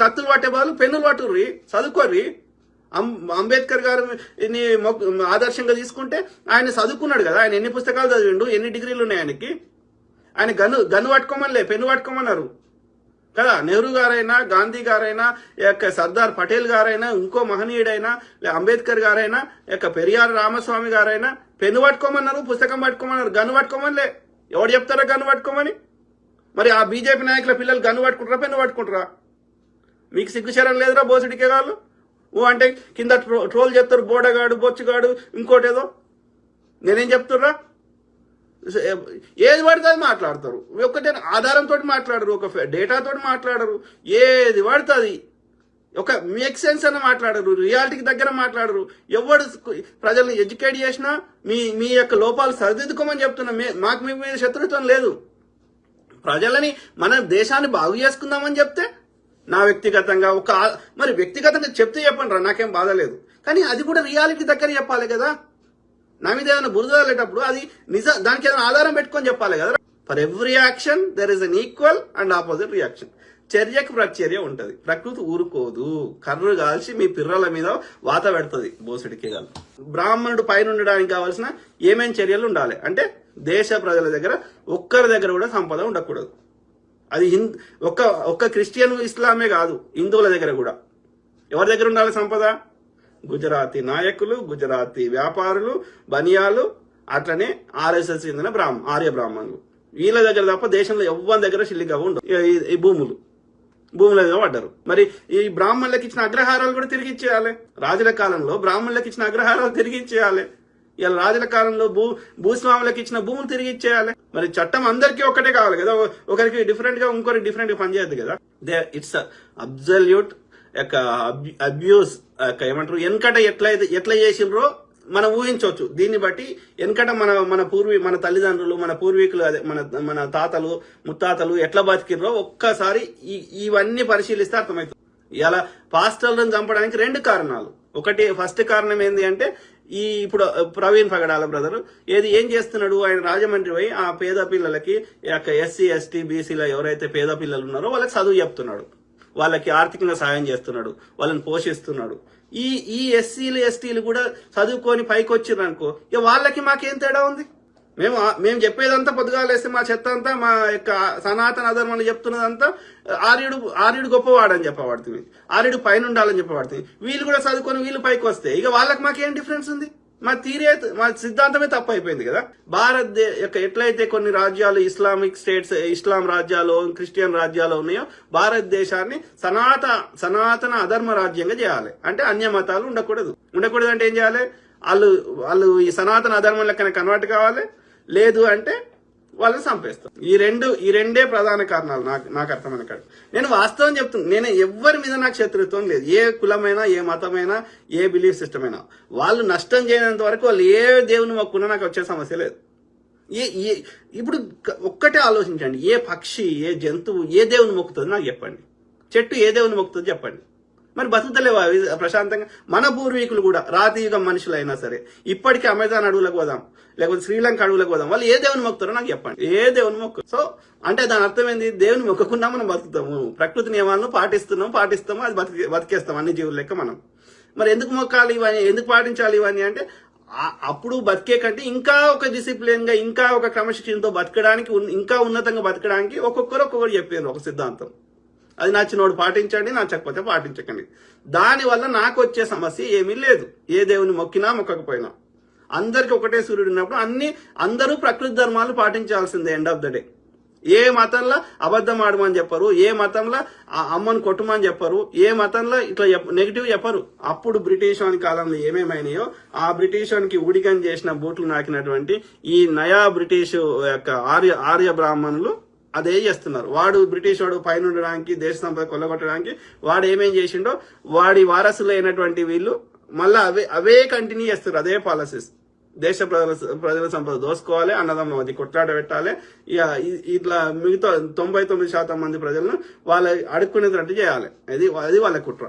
కత్తులు పట్టే బదులు పెన్నులు పట్టుర్రి చదువుకోర్రి. అంబేద్కర్ గారు ఆదర్శంగా తీసుకుంటే ఆయన చదువుకున్నాడు కదా. ఆయన ఎన్ని పుస్తకాలు చదివిండు ఎన్ని డిగ్రీలు ఉన్నాయి ఆయనకి? ఆయన గను గన్ను పట్టుకోమనిలే పెన్ను పట్టుకోమన్నారు. కదా నెహ్రూ గారైనా గాంధీ గారైనా ఈ యొక్క సర్దార్ పటేల్ గారైనా ఇంకో మహనీయుడైనా అంబేద్కర్ గారైనా యొక్క పెరియార్ రామస్వామి గారైనా పెన్ను పట్టుకోమన్నారు పుస్తకం పట్టుకోమన్నారు గన్ను పట్టుకోమనిలే. ఎవడు చెప్తారా గన్ను పట్టుకోమని? మరి ఆ బీజేపీ నాయకుల పిల్లలు గన్ను పట్టుకుంటారా పెన్ను పట్టుకుంటారా? మీకు సిగ్గుచరం లేదురా బోసుడికే వాళ్ళు ఓ అంటే కింద ట్రో- ట్రోల్ చెప్తారు బోడగాడు బొచ్చుగాడు ఇంకోటేదో నేనేం చెప్తుర్రా? ఏది పడితే అది మాట్లాడతారు. ఒక్కటే ఆధారంతో మాట్లాడరు ఒక డేటాతో మాట్లాడరు ఏది పడుతుంది ఒక మేక్ సెన్స్ అని మాట్లాడరు రియాలిటీకి దగ్గర మాట్లాడరు. ఎవడు ప్రజల్ని ఎడ్యుకేట్ చేసినా మీ మీ యొక్క లోపాలు సరిదిద్దుకోమని చెప్తున్నా. మాకు మీ మీద శత్రుత్వం లేదు. ప్రజలని మన దేశాన్ని బాగు చేసుకుందామని చెప్తే నా వ్యక్తిగతంగా ఒక మరి వ్యక్తిగతంగా చెప్తే చెప్పండి రా నాకేం బాధ లేదు. కానీ అది కూడా రియాలిటీ దగ్గర చెప్పాలి కదా. నా మీద ఏదైనా బురద వెళ్ళేటప్పుడు అది నిజ దానికి ఏదైనా ఆధారం పెట్టుకొని చెప్పాలి కదా. For every action there is an equal and opposite reaction చర్యకు ప్రచర్య ఉంటది. ప్రకృతి ఊరుకోదు. కర్రు కాల్చి మీ పిర్రల మీద వాత పెడుతుంది. బోసుడికి గల బ్రాహ్మణుడు పైన ఉండడానికి కావాల్సిన ఏమేం చర్యలు ఉండాలి? అంటే దేశ ప్రజల దగ్గర ఒక్కరి దగ్గర కూడా సంపద ఉండకూడదు. అది హింద్ ఒక్క ఒక్క క్రిస్టియన్ ఇస్లామే కాదు హిందువుల దగ్గర కూడా. ఎవరి దగ్గర ఉండాలి సంపద? గుజరాతీ నాయకులు గుజరాతీ వ్యాపారులు బనియాలు అట్లనే ఆర్ఎస్ఎస్ చెందిన బ్రాహ్మ ఆర్య బ్రాహ్మణులు. వీళ్ళ దగ్గర తప్ప దేశంలో ఎవ్వరి దగ్గర చిల్లిగా ఉండవు. ఈ- ఈ భూములు. భూముల మీద పడ్డారు. మరి ఈ బ్రాహ్మణులకు ఇచ్చిన అగ్రహారాలు కూడా తిరిగి ఇచ్చేయాలి. రాజుల కాలంలో బ్రాహ్మణులకు ఇచ్చిన అగ్రహారాలు తిరిగి ఇచ్చేయాలి. ఇలా రాజుల కాలంలో భూ భూస్వాములకు ఇచ్చిన భూములు తిరిగి ఇచ్చేయాలి. మరి చట్టం అందరికీ ఒకటే కావాలి కదా. ఒకరికి డిఫరెంట్గా ఇంకొకరికి డిఫరెంట్గా పనిచేయద్దు కదా. దే ఇట్స్ అబ్జల్యూట్ యొక్క అబ్యూస్ యొక్క ఏమంటారు? వెనకట ఎట్లయితే ఎట్లా చేసిండ్రో మనం ఊహించవచ్చు. దీన్ని బట్టి వెనకట మన మన పూర్వీ మన తల్లిదండ్రులు మన పూర్వీకులు అదే మన మన తాతలు ముత్తాతలు ఎట్లా బతికినరో ఒక్కసారి ఈ ఇవన్నీ పరిశీలిస్తే అర్థమవుతుంది. ఇలా పాస్టర్లను చంపడానికి రెండు కారణాలు. ఒకటి ఫస్ట్ కారణం ఏంటి అంటే ఈ ఇప్పుడు ప్రవీణ్ పగడాల బ్రదర్ ఏది ఏం చేస్తున్నాడు? ఆయన రాజమండ్రి పోయి ఆ పేద పిల్లలకి ఎస్సీ ఎస్టీ బీసీలో ఎవరైతే పేద పిల్లలు ఉన్నారో వాళ్ళకి చదువు చెప్తున్నాడు. వాళ్ళకి ఆర్థికంగా సాయం చేస్తున్నాడు. వాళ్ళని పోషిస్తున్నాడు. ఈ ఈ ఎస్సీలు ఎస్టీలు కూడా చదువుకొని పైకి వచ్చిర్రు అనుకో ఇక వాళ్ళకి మాకేం తేడా ఉంది? మేము మేము చెప్పేదంతా పొద్దుగాలేస్తే మా చెత్త అంతా మా యొక్క సనాతన అధర్మని చెప్తున్నదంతా ఆర్యుడు ఆర్యుడు గొప్పవాడని చెప్పబడుతుంది ఆర్యుడు పైన ఉండాలని చెప్పబడుతుంది వీళ్ళు కూడా చదువుకొని వీళ్ళు పైకి వస్తే ఇక వాళ్ళకి మాకేం డిఫరెన్స్ ఉంది? మా తీరే మా సిద్ధాంతమే తప్పు అయిపోయింది కదా. భారత్ యొక్క ఎట్లయితే కొన్ని రాజ్యాలు ఇస్లామిక్ స్టేట్స్ ఇస్లాం రాజ్యాలు క్రిస్టియన్ రాజ్యాలు ఉన్నాయో భారతదేశాన్ని సనాత సనాతన అధర్మ రాజ్యంగా చేయాలి. అంటే అన్య మతాలు ఉండకూడదు. ఉండకూడదు అంటే ఏం చేయాలి? వాళ్ళు వాళ్ళు ఈ సనాతన అధర్మం లెక్కన కన్వర్ట్ కావాలి. లేదు అంటే వాళ్ళని చంపేస్తాం. ఈ రెండు ఈ రెండే ప్రధాన కారణాలు నాకు నాకు అర్థమైన కాదు నేను వాస్తవం చెప్తున్నా నేను ఎవరి మీద నాకు శత్రుత్వం లేదు. ఏ కులమైనా ఏ మతమైనా ఏ బిలీఫ్ సిస్టమ్ అయినా వాళ్ళు నష్టం చేయనంత వరకు వాళ్ళు ఏ దేవుని మొక్కున్నా నాకు వచ్చే సమస్య లేదు. ఏ ఏ ఇప్పుడు ఒక్కటే ఆలోచించండి. ఏ పక్షి ఏ జంతువు ఏ దేవుని మొక్కుతుంది నాకు చెప్పండి. చెట్టు ఏ దేవుని మొక్కుతుంది చెప్పండి. మరి బతుకుతలేవా అవి ప్రశాంతంగా. మన పూర్వీకులు కూడా రాతియుగం మనుషులైనా సరే ఇప్పటికీ అమెజాన్ అడవులకు పోదాం లేకపోతే శ్రీలంక అడవులకు పోదాం వాళ్ళు ఏ దేవుని మొక్కుతారో నాకు చెప్పండి. ఏ దేవుని మొక్కు? సో అంటే దాని అర్థం ఏంది? దేవుని మొక్కకుండా మనం బతుకుతాము. ప్రకృతి నియమాలను పాటిస్తున్నాం పాటిస్తాము అది బతికి బతికేస్తాం అన్ని జీవుల లెక్క మనం. మరి ఎందుకు మొక్కాలి ఇవన్నీ? ఎందుకు పాటించాలి ఇవన్నీ అంటే అప్పుడు బతికే కంటే ఇంకా ఒక డిసిప్లిన్గా ఇంకా ఒక క్రమశిక్షణతో బతకడానికి ఇంకా ఉన్నతంగా బతకడానికి ఒక్కొక్కరు ఒక్కొక్కరు చెప్పారు ఒక సిద్ధాంతం. అది నచ్చినోడు పాటించండి నచ్చకపోతే పాటించకండి. దానివల్ల నాకు వచ్చే సమస్య ఏమీ లేదు. ఏ దేవుని మొక్కినా మొక్కకపోయినా. అందరికి ఒకటే సూర్యుడు ఉన్నప్పుడు అన్ని అందరూ ప్రకృతి ధర్మాలు పాటించాల్సిందే ఎండ్ ఆఫ్ ద డే ఏ మతంలో అబద్ధం ఆడమని చెప్పరు ఏ మతంలో ఆ కొట్టమని చెప్పరు ఏ మతంలో ఇట్లా నెగిటివ్ చెప్పరు. అప్పుడు బ్రిటిష్ వాని కాలంలో ఏమేమైనాయో ఆ బ్రిటిష్ వానికి ఉడికని చేసిన బూట్లు నాకినటువంటి ఈ నయా బ్రిటిష్ యొక్క ఆర్య ఆర్య బ్రాహ్మణులు అదే చేస్తున్నారు. వాడు బ్రిటిష్ వాడు పైన ఉండడానికి దేశ సంపద కొల్లగొట్టడానికి వాడు ఏమేం చేసిండో వాడి వారసులైనటువంటి వీళ్ళు మళ్ళీ అవే అవే కంటిన్యూ చేస్తారు అదే పాలసీస్ దేశ ప్రజల ప్రజల సంపద దోసుకోవాలి అన్నదమ్మ అది కొట్లాట పెట్టాలి. ఇక ఇట్లా మిగతా తొంభై తొమ్మిది శాతం మంది ప్రజలను వాళ్ళ అడుక్కునేటట్టు చేయాలి. అది అది వాళ్ళ కుట్ర.